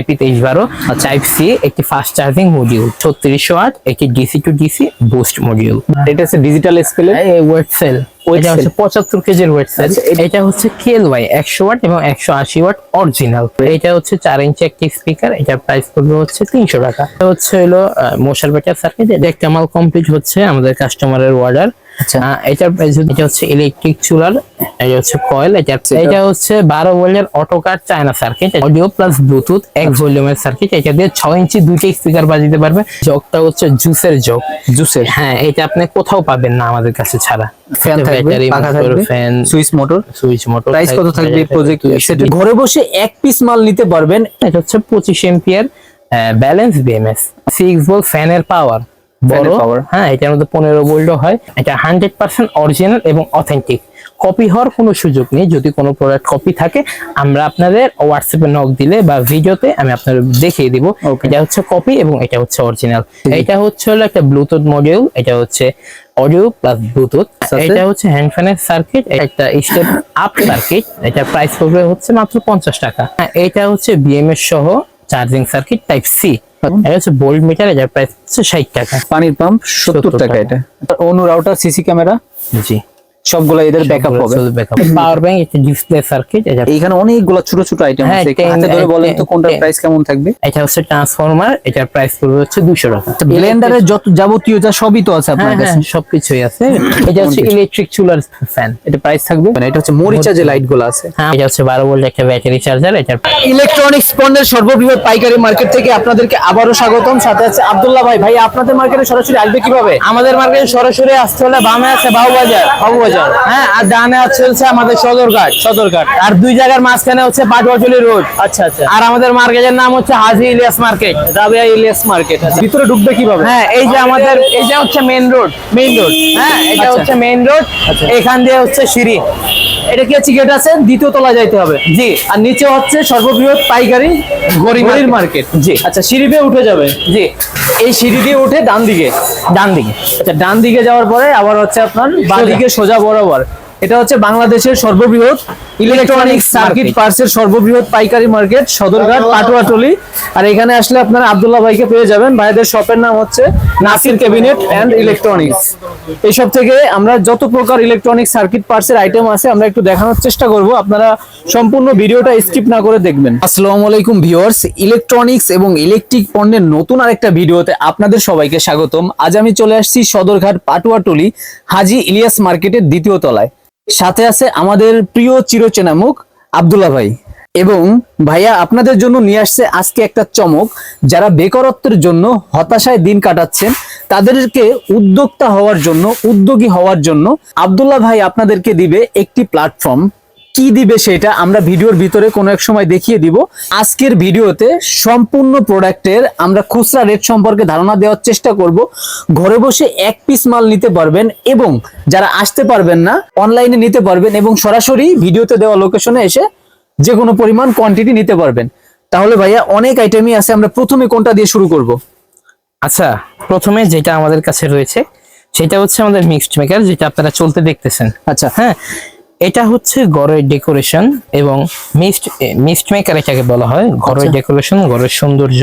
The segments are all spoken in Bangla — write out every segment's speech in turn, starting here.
আইপি তেইশ বারো টাইপ সি একটি ফাস্ট চার্জিং মডিউল ছত্রিশশো আট একটি DC to DC boost module এটা হচ্ছে ডিজিটাল স্কেলে ওয়েট সেল এটা হচ্ছে। পঁচাত্তর কেজির ওয়েট সেল আচ্ছা, এটা- এটা হচ্ছে কেএল ওয়াই একশো ওয়াট এবং একশো আশি ওয়াট অরিজিনাল এটা হচ্ছে চার ইঞ্চি একটি স্পিকার এটার প্রাইস পড়বে হচ্ছে তিনশো টাকা। এটা হচ্ছে হলো মশার ব্যাটার সার্কিট এটা একটা মাল কমপ্লিট হচ্ছে আমাদের কাস্টমারের অর্ডার আচ্ছা। প্রাইস এটা হচ্ছে ইলেকট্রিক চুলার এটা হচ্ছে কয়েল এটা এটা হচ্ছে বারো ভোল্টের auto China circuit audio plus Bluetooth এক আচ্ছা। ভলিউমের সার্কিট এটা দিয়ে ইঞ্চি দুইটা স্পিকার বাজিতে পারবে। জগটা হচ্ছে জুসের জগ। জুসের হ্যাঁ এটা আপনি কোথাও পাবেন না আমাদের কাছে ছাড়া। ফ্যান থাকবে পাখা থাকবে fan switch motor switch motor price কত থাকবে প্রজেক্ট ঘরে বসে এক পিস মাল নিতে পারবেন এটা হচ্ছে পঁচিশ এম্পিয়ার ব্যালেন্স বিএমএস ভোল্ট ফ্যানের পাওয়ার বড়। হ্যাঁ এটার মধ্যে পনেরো ভোল্টও হয়। এটা হান্ড্রেড পার্সেন্ট অরিজিনাল এবং অথেন্টিক কপি হওয়ার কোনো সুযোগ নেই। যদি কোনো প্রোডাক্ট কপি থাকে আমরা আপনাদের হোয়াটসঅ্যাপে নক দিলে বা ভিডিওতে আমি আপনাদের দেখিয়ে দিব। এটা হচ্ছে কপি এবং এটা হচ্ছে অরিজিনাল এটা হচ্ছে হলো একটা ব্লুটুথ মডিউল এটা হচ্ছে অডিও প্লাস ব্লুটুথ এটা হচ্ছে হ্যান্ড ফ্যানের সার্কিট একটা স্টেপ আপ সার্কিট এটা প্রাইস পড়বে হচ্ছে মাত্র পঞ্চাশ টাকা। হ্যাঁ, এটা হচ্ছে বিএমএস সহ চার্জিং সার্কিট টাইপ সি এটা হচ্ছে বোল্ড মিটার এটার প্রাইস হচ্ছে ষাট টাকা। পানির পাম্প সত্তর টাকা। এটা। অনু রাউটার সিসি ক্যামেরা জি। সবগুলো এদের ব্যাকআপ হবে। পাওয়ার ব্যাংক একটা ডিসপ্লে সার্কিট এটা এইখানে অনেকগুলো ছোট ছোট আইটেম হ্যাঁ, আছে। হাতে ধরে বলেন তো কোনটার প্রাইস কেমন থাকবে? এটা হচ্ছে ট্রান্সফরমার এটার প্রাইস পড়বে হচ্ছে দুশো টাকা। ব্লেন্ডারের যত যাবতীয় যা সবই তো আছে আপনার হ্যাঁ কাছে? হ্যাঁ সবকিছুই আছে। এটা হচ্ছে ইলেকট্রিক চুলার ফ্যান এটা প্রাইস থাকবে। মানে এটা হচ্ছে মরিচা যে লাইটগুলো আছে। হ্যাঁ এটা হচ্ছে বারো ভোল্ট একটা ব্যাটারি চার্জার এটার ইলেকট্রনিক্স পণ্যের সর্ববৃহৎ পাইকারি মার্কেট থেকে আপনাদেরকে আবারও স্বাগতম। সাথে আছে আব্দুল্লাহ ভাই। ভাই আপনাদের মার্কেটে সরাসরি আসবে কীভাবে? আমাদের মার্কেটে সরাসরি আসতে হলে বামে আছে বাবুবাজার বাবুবাজার হ্যাঁ আর ডানে আছে হচ্ছে আমাদের সদরঘাট। সদরঘাট। আর দুই জায়গার মাঝখানে হচ্ছে পাটবাচলি রোড। আচ্ছা আচ্ছা। আর আমাদের মার্কেটের নাম হচ্ছে হাজি ইলিয়াস মার্কেট। রাবিয়া ইলিয়াস মার্কেট ভিতরে ঢুকবে কীভাবে? হ্যাঁ এই যে আমাদের এই যে হচ্ছে মেইন রোড মেইন রোড হ্যাঁ এটা আচ্ছা। হচ্ছে মেইন রোড এখান দিয়ে হচ্ছে সিঁড়ি। এটা কি হচ্ছে গেট আছে? দ্বিতীয় তলা যাইতে হবে। জি। আর নিচে হচ্ছে সর্ববৃহৎ পাইকারি গড়ির মার্কেট। জি। আচ্ছা সিঁড়ি দিয়ে উঠে যাবে? জি। এই সিঁড়ি দিয়ে উঠে ডান দিকে। ডান দিকে। আচ্ছা ডান দিকে যাওয়ার পরে আবার হচ্ছে আপনার বাঁ দিকে সোজা বরাবর। এটা হচ্ছে বাংলাদেশের সর্ববৃহৎ ইলেকট্রনিক সার্কিট পার্সের পার্টসের সর্ববৃহৎ পাইকারি মার্কেট সদরঘাট পাটুয়াটলি আর এখানে আসলে আপনারা আব্দুল্লাহ ভাইকে পেয়ে যাবেন। ভাইদের শপের নাম হচ্ছে নাসির ক্যাবিনেট অ্যান্ড ইলেকট্রনিক্স এইসব থেকে আমরা যত প্রকার ইলেকট্রনিক সার্কিট পার্টসের আইটেম আছে, আমরা একটু দেখানোর চেষ্টা করব। আপনারা সম্পূর্ণ ভিডিওটা স্কিপ না করে দেখবেন। আসসালামু আলাইকুম ভিউয়ার্স ইলেকট্রনিক্স এবং ইলেকট্রিক পণ্যের নতুন আরেকটা ভিডিওতে আপনাদের সবাইকে স্বাগতম। আজ আমি চলে আসছি সদরঘাট পাটুয়াটলি, হাজি ইলিয়াস মার্কেটের দ্বিতীয় তলায়। সাথে আছে আমাদের প্রিয় চিরচেনা মুখ আব্দুল্লাহ ভাই। এবং ভাইয়া, আপনাদের জন্য নিয়ে আসছে আজকে একটা চমক, যারা বেকারত্বের জন্য হতাশায় দিন কাটাচ্ছেন তাদেরকে উদ্যোক্তা হওয়ার জন্য, উদ্যোগী হওয়ার জন্য আব্দুল্লাহ ভাই আপনাদেরকে দিবে একটি প্ল্যাটফর্ম কি দিবে সেটা আমরা ভিডিওর ভিতরে কোনো এক সময় দেখিয়ে দিব। আজকের ভিডিওতে সম্পূর্ণ প্রোডাক্টের আমরা খুচরা রেট সম্পর্কে ধারণা দেওয়ার চেষ্টা করব। ঘরে বসে এক পিস মাল নিতে পারবেন এবং যারা আসতে পারবেন না অনলাইনে নিতে পারবেন এবং সরাসরি ভিডিওতে দেওয়া লোকেশনে এসে যে কোনো পরিমাণ কোয়ান্টিটি নিতে পারবেন। তাহলে ভাইয়া অনেক আইটেমই আছে, আমরা প্রথমে কোনটা দিয়ে শুরু করব? আচ্ছা প্রথমে যেটা আমাদের কাছে রয়েছে সেটা হচ্ছে আমাদের মিক্সড মেকার যেটা আপনারা চলতে দেখতেছেন। আচ্ছা। হ্যাঁ এটা হচ্ছে ঘরের ডেকোরেশন এবং মিক্সড মিক্সড মেকার এটাকে বলা হয়। ঘরের আচ্ছা। ডেকোরেশন ঘরের সৌন্দর্য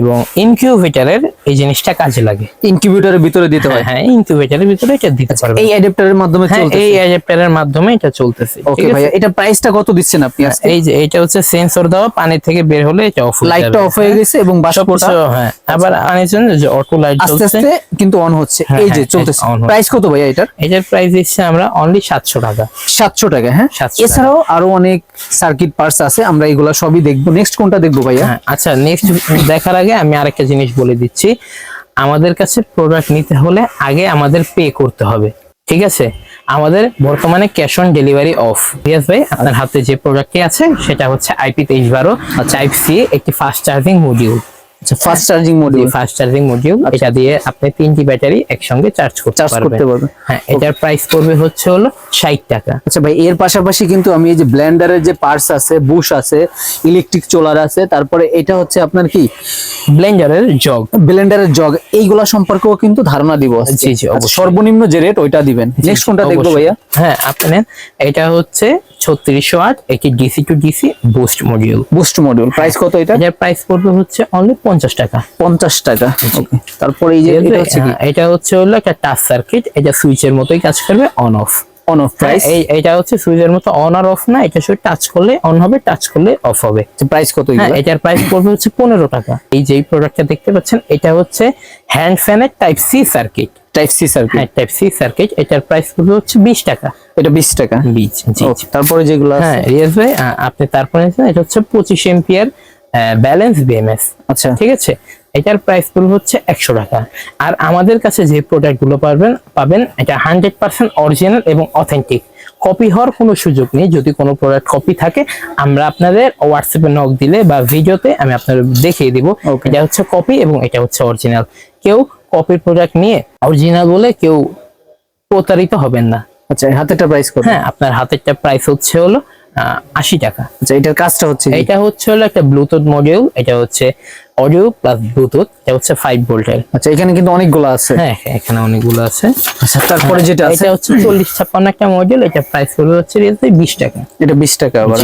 এবং ইনকিউবেটারের এই জিনিসটা কাজে লাগে। ইনকিউবেটরের ভিতরে দিতে হয়। হ্যাঁ ইনকিউবেটারের ভিতরে এটা দিতে পারবে। এই অ্যাডাপ্টারের মাধ্যমে হ্যাঁ চলছে এই অ্যাডাপ্টারের মাধ্যমে এটা চলতেছে ওকে? ভাইয়া এটা প্রাইসটা কত দিচ্ছেন আপনি হ্যাঁ, এই যে এটা হচ্ছে সেন্সর দেওয়া পানি থেকে বের হলে এটা অফ লাইটটা অফ হয়ে গেছে এবং বাষ্পটা সবকিছু হ্যাঁ আবার আনেছেন যে অটো লাইট আস্তে চলছে আস্তে কিন্তু অন হচ্ছে। হ্যাঁ, এই যে হ্যাঁ, চলতেছে। প্রাইস কত ভাইয়া এটার? এটার প্রাইস দিচ্ছে আমরা অনলি সাতশো টাকা। সাতশো টাকা হ্যাঁ? 700 টাকা। এছাড়াও আরও অনেক সার্কিট পার্টস আছে আমরা এগুলা সবই দেখব। নেক্সট কোনটা দেখব ভাইয়া? হ্যাঁ আচ্ছা নেক্সট দেখার আগে আমি আরেকটা জিনিস বলে দিচ্ছি। আমাদের কাছে প্রোডাক্ট নিতে হলে আগে আমাদের পে করতে হবে ঠিক আছে? আমাদের বর্তমানে cash on delivery of Riaz ভাই আপনার হাতে যে প্রোডাক্টটি আছে সেটা হচ্ছে আইপি তেইশ বারো টাইপ সি একটি ফাস্ট চার্জিং মডিউল আচ্ছা fast charging module fast charging module এটা দিয়ে আপনি তিনটি ব্যাটারি একসঙ্গে চার্জ করতে চার্জ করতে পারবেন। হ্যাঁ এটার প্রাইস পড়বে হচ্ছে হলো ষাট টাকা। আচ্ছা ভাই এর পাশাপাশি কিন্তু আমি এই যে ব্লেন্ডারের যে পার্টস আছে বুশ আছে ইলেকট্রিক চোলার আছে তারপরে এটা হচ্ছে আপনার কি? ব্লেন্ডারের জগ ব্লেন্ডারের জগ এইগুলা সম্পর্কেও কিন্তু ধারণা দিব। জি, জি, আচ্ছা, সর্বনিম্ন যে রেট ওইটা দিবেন। নেক্সট কোনটা দেখব ভাইয়া? হ্যাঁ আপনি এটা হচ্ছে ছত্রিশশো আট এটি DC to DC boost module boost module price কত এটা? এটার প্রাইস পড়বে হচ্ছে অনলি পঞ্চাশ টাকা। পঞ্চাশ টাকা ওকে তারপরে এই যে এটা হচ্ছে কি? হ্যাঁ, এটা হচ্ছে হলো একটা টাচ সার্কিট এটা সুইচের মতোই কাজ করবে on off on off price এই এটা হচ্ছে সুইচের মতো অন আর অফ না এটা শুধু টাচ করলে অন হবে টাচ করলে অফ হবে। প্রাইস কত হ্যাঁ এটার প্রাইস পড়বে হচ্ছে পনেরো টাকা। এই যে প্রোডাক্টটা দেখতে পাচ্ছেন এটা হচ্ছে হ্যান্ড ফ্যানের type C circuit type C circuit হ্যাঁ টাইপ সি সার্কিট এটার প্রাইস পড়বে হচ্ছে বিশ টাকা। এটা বিশ টাকা? জি তারপরে যেগুলো আছে? হ্যাঁ আপনি তারপরে এটা হচ্ছে পঁচিশ এম্পিয়ার ব্যালেন্স বিএমএস আচ্ছা। ঠিক আছে? এটার প্রাইস পড়বে হচ্ছে একশো টাকা। আর আমাদের কাছে যে প্রোডাক্টগুলো পাবেন পাবেন এটা হান্ড্রেড পার্সেন্ট অরিজিনাল এবং অথেন্টিক কপি হওয়ার কোনো সুযোগ নেই যদি কোনো প্রোডাক্ট কপি থাকে আমরা আপনাদের হোয়াটসঅ্যাপে নক দিলে বা ভিডিওতে আমি আপনাদের দেখিয়ে দিব. এটা হচ্ছে কপি এবং এটা হচ্ছে অরিজিনাল কেউ কপির প্রোডাক্ট নিয়ে অরিজিনাল বলে কেউ প্রতারিত হবেন না। আচ্ছা হাতেরটা প্রাইস হ্যাঁ আপনার হাতেরটা প্রাইস হচ্ছে হলো আশি টাকা। আচ্ছা এটার কাজটা হচ্ছে এটা হচ্ছে হলো একটা ব্লুটুথ মডিউল এটা হচ্ছে অডিও প্লাস ব্লুটুথ এটা হচ্ছে ফাইভ ভোল্টের আচ্ছা এখানে কিন্তু অনেকগুলো আছে। হ্যাঁ হ্যাঁ, এখানে অনেকগুলো আছে। আচ্ছা তারপরে যেটা আছে? এটা হচ্ছে চল্লিশ ছাপ্পান্ন একটা মডিউল এটা প্রাইস পড়বে হচ্ছে রিয়েলমি বিশ টাকা। এটা বিশ টাকা আবার।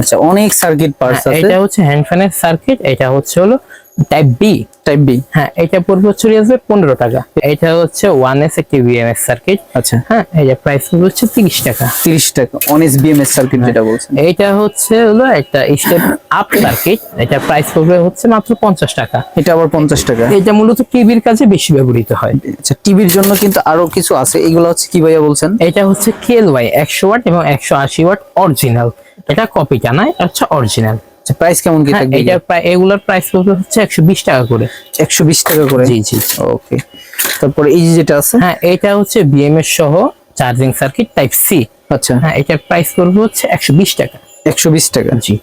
আচ্ছা অনেক সার্কিট পার্টস হ্যাঁ, আছে। এটা হচ্ছে হ্যান্ড ফ্যানের সার্কিট এটা হচ্ছে হলো টাইপ বি টাইপ বি হ্যাঁ এটা পড়বে হচ্ছে রিয়েলমি পনেরো টাকা। এটা হচ্ছে ওয়ান এস একটি বিএমএস সার্কিট আচ্ছা। হ্যাঁ এটা প্রাইস হচ্ছে তিরিশ টাকা। তিরিশ টাকা অনেস বিএমএস সার্কিট যেটা বলছেন। এটা হচ্ছে হলো একটা স্টেপ আপ সার্কিট এটা প্রাইস পড়বে হচ্ছে মাত্র পঞ্চাশ টাকা। এটা আবার পঞ্চাশ টাকা। এটা মূলত টিভির কাজে বেশি ব্যবহৃত হয়। আচ্ছা টিভির জন্য কিন্তু আরও কিছু আছে। এগুলো হচ্ছে কি ভাইয়া বলছেন? এটা হচ্ছে কেএল ওয়াই একশো ওয়াট এবং একশো আশি ওয়াট অরিজিনাল এটা কপিটা না এটা হচ্ছে অরিজিনাল আচ্ছা প্রাইস কেমন কি থাকবে এটার প্রায় এগুলোর প্রাইস হচ্ছে একশো বিশ টাকা করে। একশো বিশ টাকা করে? জি জি ওকে তারপরে এই যেটা আছে? হ্যাঁ এটা হচ্ছে বিএমএস সহ চার্জিং সার্কিট টাইপ সি আচ্ছা। হ্যাঁ এটার প্রাইস পড়বে হচ্ছে একশো বিশ টাকা। একশো বিশ টাকা। জি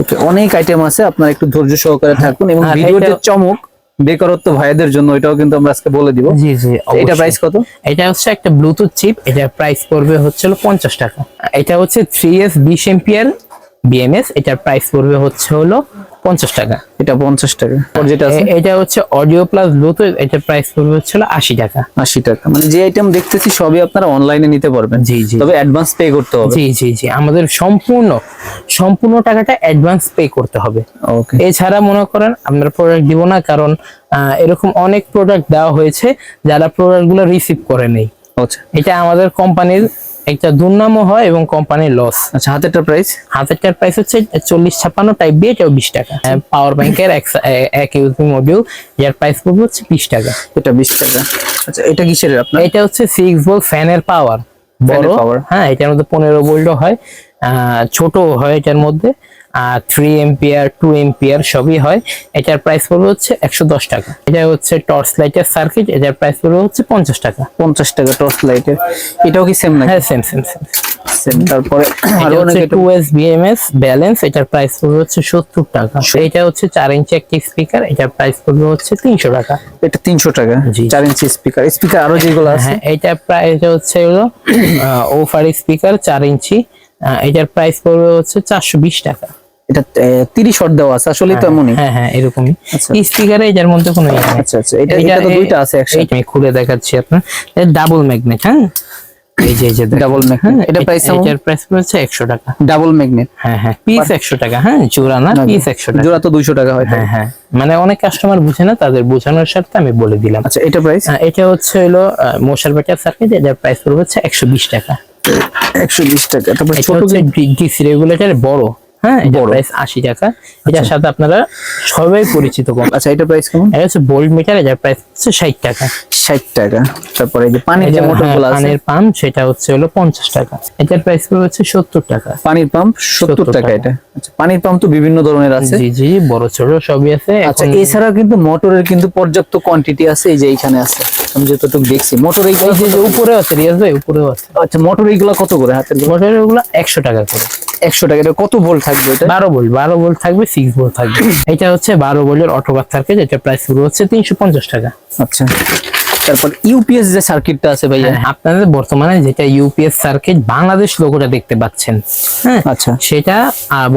ওকে অনেক আইটেম আছে আপনারা একটু ধৈর্য সহকারে থাকুন এবং এটা- চমক বেকারত্ব ভাইদের জন্য এটাও কিন্তু আমরা আজকে বলে দিব। জি জি এটা প্রাইস কত? এটা হচ্ছে একটা ব্লুটুথ চিপ এটার প্রাইস পড়বে হচ্ছে হলো পঞ্চাশ টাকা। এটা হচ্ছে থ্রি এস বিশ এম্পিয়ার বিএমএস এটার প্রাইস পড়বে হচ্ছে হলো পঞ্চাশ টাকা। এটা পঞ্চাশ টাকা। যেটা আছে? এটা হচ্ছে অডিও প্লাস ব্লুটুথ এটার প্রাইস পড়বে হচ্ছে হলো আশি টাকা। আশি টাকা। মানে যে আইটেম দেখতেছি সবই আপনারা অনলাইনে নিতে পারবেন। জি, জি। তবে অ্যাডভান্স পে করতে হবে। জি জি জি। আমাদের সম্পূর্ণ সম্পূর্ণ টাকাটা অ্যাডভান্স পে করতে হবে। ওকে এছাড়া মনে করেন আমরা প্রোডাক্ট দিব না কারণ এরকম অনেক প্রোডাক্ট দেওয়া হয়েছে যারা প্রোডাক্টগুলো রিসিভ করে নেই। আচ্ছা। এটা আমাদের কোম্পানির একটা দুর্নামও হয় এবং কোম্পানির লস আচ্ছা হাতেরটা প্রাইস হাতেরটার প্রাইস হচ্ছে চল্লিশ ছাপ্পান্ন টাইপ বি এটাও বিশ টাকা। পাওয়ার ব্যাংকের এক ইউজিং মডিউল যার প্রাইস পড়বে হচ্ছে বিশ টাকা। এটা বিশ টাকা। আচ্ছা এটা কিসের আপনার? এটা হচ্ছে সিক্স ভোল্ট ফ্যানের পাওয়ার বড়। পাওয়ার হ্যাঁ এটার মধ্যে পনেরো ভোল্টও হয়। আহ, ছোট হয় এটার মধ্যে। আর থ্রি এম্পিয়ার টু এম্পিয়ার সবই হয়। এটার প্রাইস পড়বে হচ্ছে একশো দশ টাকা। এটা হচ্ছে টর্চ লাইটের সার্কিট এটার প্রাইস পড়বে হচ্ছে পঞ্চাশ টাকা। পঞ্চাশ টাকা টর্চ লাইটের এটাও কি সেম নাকি? হ্যাঁ সেম সেম সেম তারপরে আরও অনেক টু এস বিএমএস ব্যালেন্স এটার প্রাইস পড়বে হচ্ছে সত্তর টাকা। এটা হচ্ছে চার ইঞ্চি একটি স্পিকার এটার প্রাইস পড়বে হচ্ছে তিনশো টাকা। এটা তিনশো টাকা চার ইঞ্চি স্পিকার স্পিকার আরও যেগুলো আছে? হ্যাঁ প্রাইস হচ্ছে হলো ওফার স্পিকার চার ইঞ্চি এটার প্রাইস পড়বে হচ্ছে চারশো বিশ টাকা। এটা তিরিশ শট দেওয়া আছে আসলে তো এমনই। হ্যাঁ হ্যাঁ এরকমই। আচ্ছা। স্পিকারে এটার মধ্যে কোনো ইয়ে। আচ্ছা আচ্ছা এটা এটা তো দুইটা আছে একসাথে। আমি খুলে দেখাচ্ছি আপনার। ডাবল ম্যাগনেট হ্যাঁ? এই যে যে ডাবল ম্যাগনেট এটা প্রাইস এটার প্রাইস পড়ছে একশো টাকা। ডাবল ম্যাগনেট হ্যাঁ হ্যাঁ পিস একশো টাকা হ্যাঁ জোড়া না পিস একশো টাকা। জোড়া তো দুইশো টাকা হয় হ্যাঁ হ্যাঁ মানে অনেক কাস্টমার বুঝে না তাদের বোঝানোর স্বার্থে আমি বলে দিলাম। আচ্ছা এটা প্রাইস আহ, এটা হচ্ছে হলো মশার ব্যাটার সার্কিট এটার প্রাইস পড়বে হচ্ছে একশো বিশ টাকা। একশো বিশ টাকা তারপর ছোট হচ্ছে ডিসি রেগুলেটর বড়। হ্যাঁ বড়। প্রাইস আশি টাকা। এটার সাথে আপনারা সবাই পরিচিত কম আচ্ছা এটা প্রাইস কেমন? এটা হচ্ছে বোল্ট মিটার এটার প্রাইস হচ্ছে ষাট টাকা। ষাট টাকা। তারপরে যে পানির যে এটা, হ্যাঁ, গুলো আছে। পানির পাম্প সেটা হচ্ছে হলো টাকা। এটার প্রাইস পড়বে হচ্ছে সত্তর টাকা। পানির পাম্প সত্তর 70 টাকা। এটা। আচ্ছা পানির পাম্প তো বিভিন্ন ধরনের আছে। জি জি বড় ছোট সবই আছে। আচ্ছা এখন- এছাড়া কিন্তু মোটরের কিন্তু পর্যাপ্ত কোয়ান্টিটি আছে এই যে এইখানে আছে। আমি যতটুকু দেখছি মোটর এইগুলো এই যে উপরে আছে রিয়াজ ভাই উপরেও আছে। আচ্ছা মোটর এইগুলো কত করে হাতের মোটর এগুলো একশো টাকা করে। একশো টাকা কত ভোল্ট থাকবে এটা? বারো ভোল্ট বারো ভোল্ট থাকবে সিক্স ভোল্ট থাকবে। এটা হচ্ছে বারো ভোল্টের অটোবার থাকে যেটা প্রাইস শুরু হচ্ছে তিনশো পঞ্চাশ টাকা। আচ্ছা। তারপর ইউপিএস যে সার্কিটটা আছে ভাইয়া হ্যাঁ, আপনাদের বর্তমানে যেটা ইউপিএস সার্কিট বাংলাদেশ লোগোটা দেখতে পাচ্ছেন হ্যাঁ? আচ্ছা। সেটা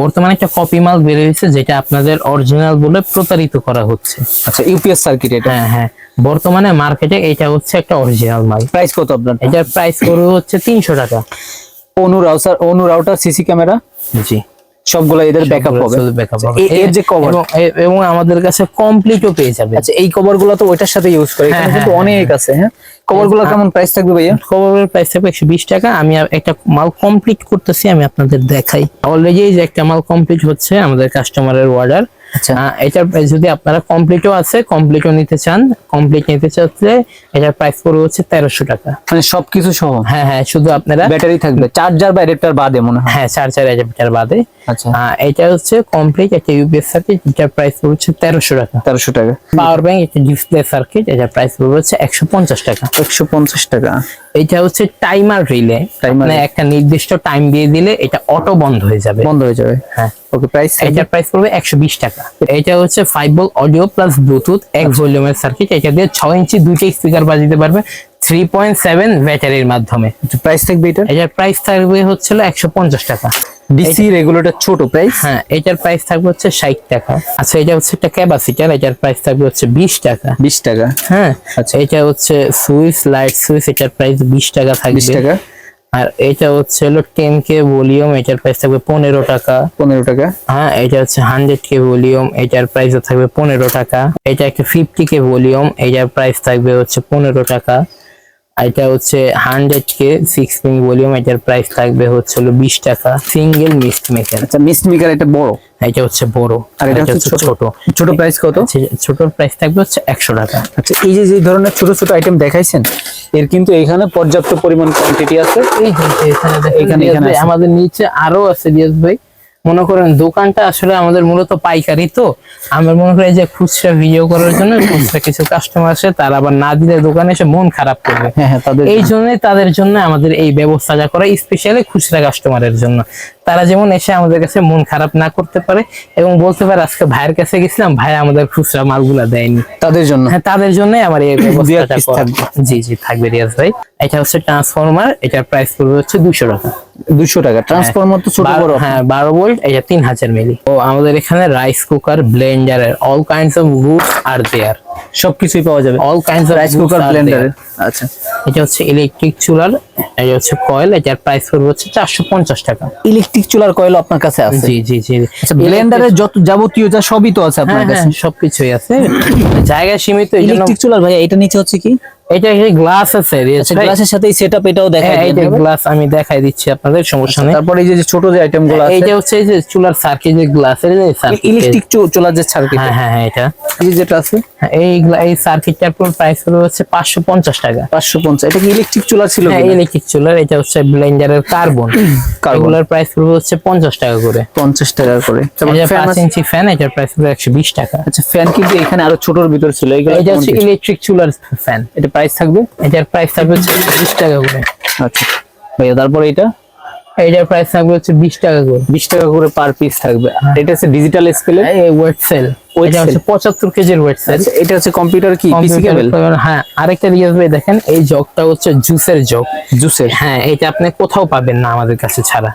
বর্তমানে একটা কপি মাল বের হয়েছে যেটা আপনাদের অরিজিনাল বলে প্রতারিত করা হচ্ছে। আচ্ছা ইউপিএস সার্কিট এটা? হ্যাঁ হ্যাঁ। বর্তমানে মার্কেটে এটা হচ্ছে একটা অরিজিনাল মাল। প্রাইস কত আপনার? এটার প্রাইস করবে হচ্ছে তিনশো টাকা। ONU router ONU router CC camera জি। সবগুলো এদের ব্যাকআপ হবে। এর যে কভার এবং- আমাদের কাছে কমপ্লিটও পেয়ে যাবে। আচ্ছা এই কভারগুলো তো ওইটার সাথে ইউজ করে। এখানে হ্যাঁ, কিন্তু হ্যাঁ, অনেক আছে হ্যাঁ? কভারগুলো কেমন প্রাইস থাকবে ভাইয়া? কভারের প্রাইস থাকবে একশো বিশ টাকা। আমি একটা মাল কমপ্লিট করতেছি আমি আপনাদের দেখাই। অলরেডি যে একটা মাল কমপ্লিট হচ্ছে আমাদের কাস্টমারের অর্ডার আচ্ছা। এটার price যদি আপনারা কমপ্লিটও আছে কমপ্লিটও নিতে চান কমপ্লিট নিতে চাচ্ছে এটার প্রাইস পড়বে হচ্ছে তেরোশো টাকা। মানে সবকিছু সহ? হ্যাঁ হ্যাঁ শুধু আপনারা ব্যাটারি থাকবে। চার্জার বা অ্যাডাপ্টার বাদে মনে হয়। হ্যাঁ চার চার অ্যাডাপ্টার বাদে। আচ্ছা। এটা হচ্ছে কমপ্লিট একটা ইউপিএস সার্কিট এটার প্রাইস পড়ছে তেরোশো টাকা। তেরোশো টাকা। পাওয়ার ব্যাংক একটা ডিসপ্লে সার্কিট এটার প্রাইস পড়বে হচ্ছে একশো পঞ্চাশ টাকা। একশো পঞ্চাশ টাকা। এটা হচ্ছে টাইমার রিলে। মানে একটা নির্দিষ্ট টাইম দিয়ে দিলে এটা অটো বন্ধ হয়ে যাবে। বন্ধ হয়ে যাবে। হ্যাঁ। ওকে প্রাইস এটার প্রাইস পড়বে একশো বিশ টাকা। এটা হচ্ছে ফাইভ বল অডিও প্লাস ব্লুটুথ এক ভলিউমের সার্কিট এটা দিয়ে ছয় ইঞ্চি দুইটা স্পিকার বাজিতে পারবে থ্রি পয়েন্ট সেভেন ব্যাটারির মাধ্যমে। প্রাইস থাকবে এটা? এটার প্রাইস থাকবে হচ্ছিল একশো পঞ্চাশ টাকা। ডিসি রেগুলেটর ছোট প্রাইস হ্যাঁ এটার প্রাইস থাকবে হচ্ছে ষাট টাকা। আচ্ছা এটা হচ্ছে একটা ক্যাপাসিটার এটার প্রাইস থাকবে হচ্ছে বিশ টাকা। বিশ টাকা? হ্যাঁ আচ্ছা। এটা হচ্ছে সুইচ লাইট সুইচ এটার প্রাইস বিশ টাকা বিশ থাকবে টাকা? আর এটা হচ্ছে হলো টেন কে ভলিউম এটার প্রাইস থাকবে পনেরো টাকা। পনেরো টাকা? হ্যাঁ এটা হচ্ছে হান্ড্রেড কে ভলিউম এটার প্রাইস থাকবে পনেরো টাকা। এটা একটা ফিফটি কে ভলিউম এটার প্রাইস থাকবে হচ্ছে পনেরো টাকা। এটা হচ্ছে hundred K six pin volume এটার প্রাইস থাকবে হচ্ছে হলো বিশ টাকা। সিঙ্গেল মিস্ট মেকার আচ্ছা মিস মেকার এটা বড়? এটা হচ্ছে বড়। আর এটা হচ্ছে ছোট? ছোট। ছোট প্রাইস কত? আচ্ছা, ছোটর প্রাইস থাকবে হচ্ছে একশো টাকা। আচ্ছা এই যে যে ধরনের ছোট ছোট আইটেম দেখাইছেন এর কিন্তু এখানে পর্যাপ্ত পরিমাণ কোয়ান্টিটি আছে। এই এখানে এখানে-। আমাদের নিচে আরও আছে রিয়াজ ভাই। মনে করেন দোকানটা আসলে আমাদের মূলত পাইকারি তো। আমরা মনে করি যে খুচরা ভিডিও করার জন্য খুচরা কিছু কাস্টমার আসে তারা আবার না দিলে দোকানে এসে মন খারাপ করবে। হ্যাঁ হ্যাঁ এই জন্য। তাদের জন্য আমাদের এই ব্যবস্থাটা করা স্পেশালি খুচরা কাস্টমারের জন্য। তারা যেমন এসে আমাদের কাছে মন খারাপ না করতে পারে এবং বলতে পারে আজকে ভাইয়ের কাছে গেছিলাম ভাই আমাদের খুচরা মালগুলা দেয়নি। তাদের জন্য। হ্যাঁ তাদের জন্য আমার এই ব্যবস্থাটা করা। থাকবে। জি জি থাকবে রিয়াজ ভাই। এটা হচ্ছে ট্রান্সফরমার এটার প্রাইস পড়বে হচ্ছে দুশো টাকা। দুশো টাকা। ট্রান্সফরমার তো ছোট বড়। হ্যাঁ বারো ভোল্ট এটা তিন হাজার মিলি ও আমাদের এখানে rice cooker ব্লেন্ডারের all kinds of goods are there. সবকিছুই পাওয়া যাবে। All kinds of rice cooker blender আচ্ছা। এটা হচ্ছে ইলেকট্রিক চুলার এটা হচ্ছে কয়েল এটার প্রাইস পড়বে হচ্ছে চারশো পঞ্চাশ টাকা। ইলেকট্রিক চুলার কয়েল আপনার কাছে আছে? জি জি জি। আচ্ছা ব্লেন্ডারের যত যাবতীয় যা সবই তো আছে আপনার হ্যাঁ কাছে? হ্যাঁ সবকিছুই আছে। জায়গা সীমিত এই ইলেকট্রিক চুলার ভাই এটা নিচে হচ্ছে কি? এটা গ্লাস আছে রিয়াজ আচ্ছা। গ্লাসের সাথে সেটআপ এটাও দেখা হ্যাঁ, গ্লাস আমি দেখাই দিচ্ছি আপনাদের সমস্যা নেই। তারপরে এই যে যে ছোট যে আইটেম আছে। এইটা হচ্ছে এই যে চুলার সার্কিট যে গ্লাসের যে সার্কিট ইলেকট্রিক চুলার যে সার্কিট হ্যাঁ এটা। এই যেটা আছে। হ্যাঁ, এই এই সার্কিটটার পুরো প্রাইস হলো হচ্ছে পাঁচশো পঞ্চাশ টাকা। পাঁচশো পঞ্চাশ এটা কি ইলেকট্রিক চুলা ছিল হ্যাঁ ইলেকট্রিক চুলার এটা হচ্ছে ব্লেন্ডারের কার্বন। এগুলোর প্রাইস পড়বে হচ্ছে পঞ্চাশ টাকা করে। পঞ্চাশ টাকা করে। আছে? ইঞ্চি ফ্যান এটার প্রাইস একশো বিশ টাকা। আচ্ছা ফ্যান কিন্তু এখানে আরও ছোটর ভিতর ছিল এটা হচ্ছে ইলেকট্রিক চুলার ফ্যান এটা প্রাইস থাকবে? এটার প্রাইস থাকবে হচ্ছে বিশ টাকা করে। আচ্ছা। ভাইয়া তারপরে এটা? এটার প্রাইস থাকবে হচ্ছে বিশ টাকা করে। বিশ টাকা করে পার পিস থাকবে। আর এটা হচ্ছে ডিজিটাল স্কেলে ওয়েট সেল হচ্ছে পঁচাত্তর কেজির ওয়েট সেল আচ্ছা এটা হচ্ছে কম্পিউটার কি? পিসি কেবল হ্যাঁ। আরেকটা রিয়াজ ভাই দেখেন এই জগটা হচ্ছে জুসের জগ। জুসের হ্যাঁ এটা আপনি কোথাও পাবেন না আমাদের কাছে ছাড়া।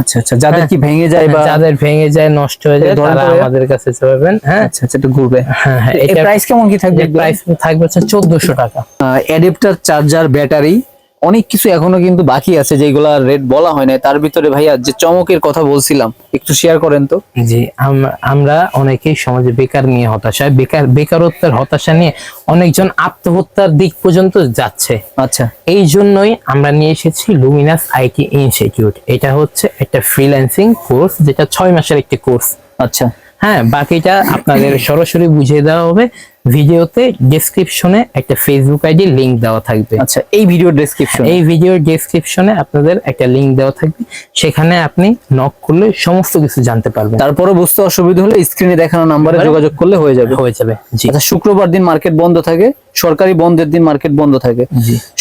আচ্ছা আচ্ছা যাদের কি ভেঙে যায় বা যাদের ভেঙে যায় নষ্ট হয়ে যায় তারা আমাদের কাছে পাবেন হ্যাঁ। আচ্ছা আচ্ছা এটা ঘুরবে। হ্যাঁ হ্যাঁ এটা প্রাইস কেমন কি থাকবে প্রাইস থাকবে হচ্ছে চোদ্দশো টাকা। অ্যাডাপ্টার চার্জার ব্যাটারি অনেক কিছু এখনও কিন্তু বাকি আছে যেগুলা রেট বলা হয় না তার ভিতরে ভাইয়া যে চমকের কথা বলছিলাম একটু শেয়ার করেন তো। জি আম- আমরা অনেকেই সমাজে বেকার নিয়ে হতাশা বেকার বেকারত্বের হতাশা নিয়ে অনেকজন আত্মহত্যার দিক পর্যন্ত যাচ্ছে। আচ্ছা। এই জন্যই আমরা নিয়ে এসেছি লুমিনাস আইটি ইনস্টিটিউট এটা হচ্ছে একটা ফ্রিল্যান্সিং কোর্স যেটা ছয় মাসের একটি কোর্স আচ্ছা। হ্যাঁ বাকিটা আপনাদের সরাসরি বুঝিয়ে দেওয়া হবে। ভিডিওতে ডেসক্রিপশনে একটা ফেসবুক আইডি লিংক দেওয়া থাকবে। আচ্ছা এই ভিডিও ডেসক্রিপশন এই ভিডিওর ডেসক্রিপশনে আপনাদের একটা লিংক দেওয়া থাকবে। সেখানে আপনি নক করলে সমস্ত কিছু জানতে পারবেন। তারপরে বুঝতে অসুবিধা হলে স্ক্রিনে দেখানো নাম্বারে যোগাযোগ করলে হয়ে যাবে। হয়ে যাবে জি। আচ্ছা শুক্রবার দিন মার্কেট বন্ধ থাকে সরকারি বন্ধের দিন মার্কেট বন্ধ থাকে।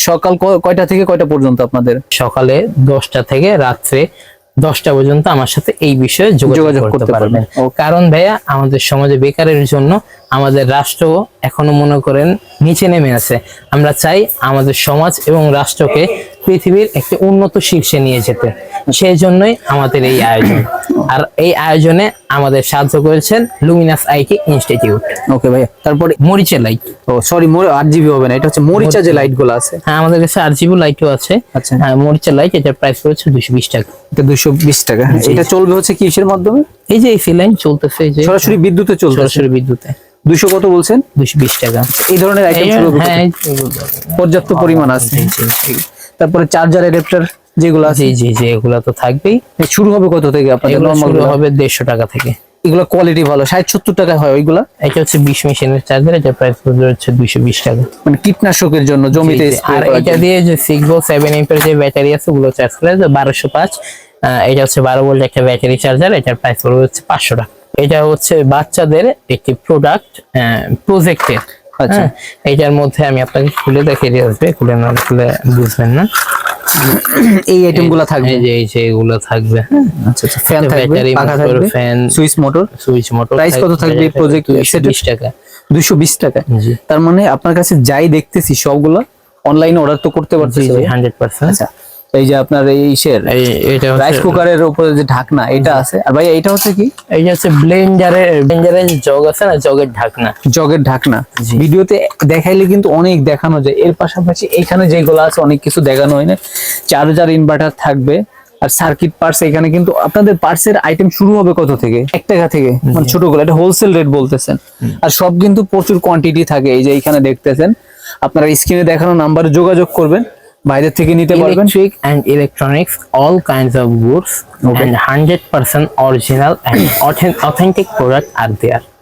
সকাল কয়টা থেকে কয়টা পর্যন্ত আপনাদের? সকালে দশটা থেকে রাত্রে দশটা পর্যন্ত আমার সাথে এই বিষয়ে যোগাযোগ করতে পারবেন। কারণ ভাইয়া আমাদের সমাজে বেকারের জন্য আমাদের রাষ্ট্র এখনও মনে করেন নিচে নেমে আছে। আমরা চাই আমাদের সমাজ এবং রাষ্ট্রকে পৃথিবীর একটি উন্নত শীর্ষে নিয়ে যেতে। সেই জন্যই আমাদের এই আয়োজন। আর এই আয়োজনে আমাদের সাহায্য করেছেন লুমিনাস আইটি ইনস্টিটিউট ওকে ভাইয়া। তারপরে মরিচে লাইট ও সরি আট জিবি হবে না এটা হচ্ছে মরিচা যে লাইটগুলো আছে। হ্যাঁ আমাদের কাছে আর জিবি লাইটও আছে। আচ্ছা। হ্যাঁ মরিচের লাইট এটার প্রাইস পড়েছে দুশো বিশ টাকা। এটা দুশো বিশ টাকা। এটা চলবে হচ্ছে কিসের মাধ্যমে? এই যে এসি লাইন চলতেছে এই যে সরাসরি বিদ্যুতে চলবে সরাসরি বিদ্যুতে। দুশো কত বলছেন? দুশো বিশ টাকা। এই ধরনের আইটেম হ্যাঁ পর্যাপ্ত পরিমাণ আছে। তারপরে চার্জার অ্যাডাপ্টার যেগুলো আছে। জি জি এগুলা তো থাকবেই। শুরু হবে কত থেকে আপনাদের নরমাল হবে দেড়শো টাকা থেকে। এগুলো কোয়ালিটি ভালো ষাট সত্তর টাকা হয় ওইগুলা? এটা হচ্ছে বিশ মেশিনের চার্জার এটা প্রাইস পড়বে হচ্ছে দুইশো বিশ টাকা। মানে কীটনাশকের জন্য জমিতে আর এটা দিয়ে যে সিক্স ভোল্ট সেভেন এম্পের যে ব্যাটারি আছে ওগুলো চার্জ করে বারোশো পাঁচ এটা হচ্ছে বারো ভোল্ট একটা ব্যাটারি চার্জার এটার প্রাইস পড়বে হচ্ছে পাঁচশো টাকা। এটা হচ্ছে বাচ্চাদের একটি প্রোডাক্ট প্রজেক্টের আচ্ছা। এটার মধ্যে আমি আপনাকে খুলে দেখিয়ে দিয়ে আসবে। খুলে না খুলে বুঝবেন না। এই আইটেমগুলা থাকবে? এই যে এই যে এগুলো থাকবে। আচ্ছা আচ্ছা। ফ্যান থাকবে পাখা থাকবে fan switch motor switch motor price কত থাকবে? set এর? টাকা। দুশো বিশ টাকা। জি। তার মানে আপনার কাছে যাই দেখতেছি সবগুলো অনলাইনে অর্ডার তো করতে পারতেছি জি হান্ড্রেড পার্সেন্ট আচ্ছা। এই যে আপনার এই এটা রাইস কুকারের উপরে যে ঢাকনা এটা আছে। আর ভাই এটা হচ্ছে কি? এইটা হচ্ছে ব্লেন্ডারের ব্লেন্ডারের জগ আছে না জগের ঢাকনা। জগের ঢাকনা। ভিডিওতে দেখাইলে কিন্তু অনেক দেখানো যায়। এর পাশাপাশি এখানে যেগুলো আছে অনেক কিছু দেখানো হয় না। চার্জার ইনভার্টার থাকবে। আর সার্কিট পার্টস এখানে কিন্তু আপনাদের পার্টসের আইটেম শুরু হবে কত থেকে? এক টাকা থেকে মানে ছোটগুলো এটা হোলসেল রেট বলতেছেন। আর সব কিন্তু প্রচুর কোয়ান্টিটি থাকে। এই যে এখানে দেখতেছেন। আপনারা স্ক্রিনে দেখানো নাম্বারে যোগাযোগ করবেন। বাইরের থেকে নিতে পারবেন electric and electronics all kinds of goods and 100% original and authen- authentic product are there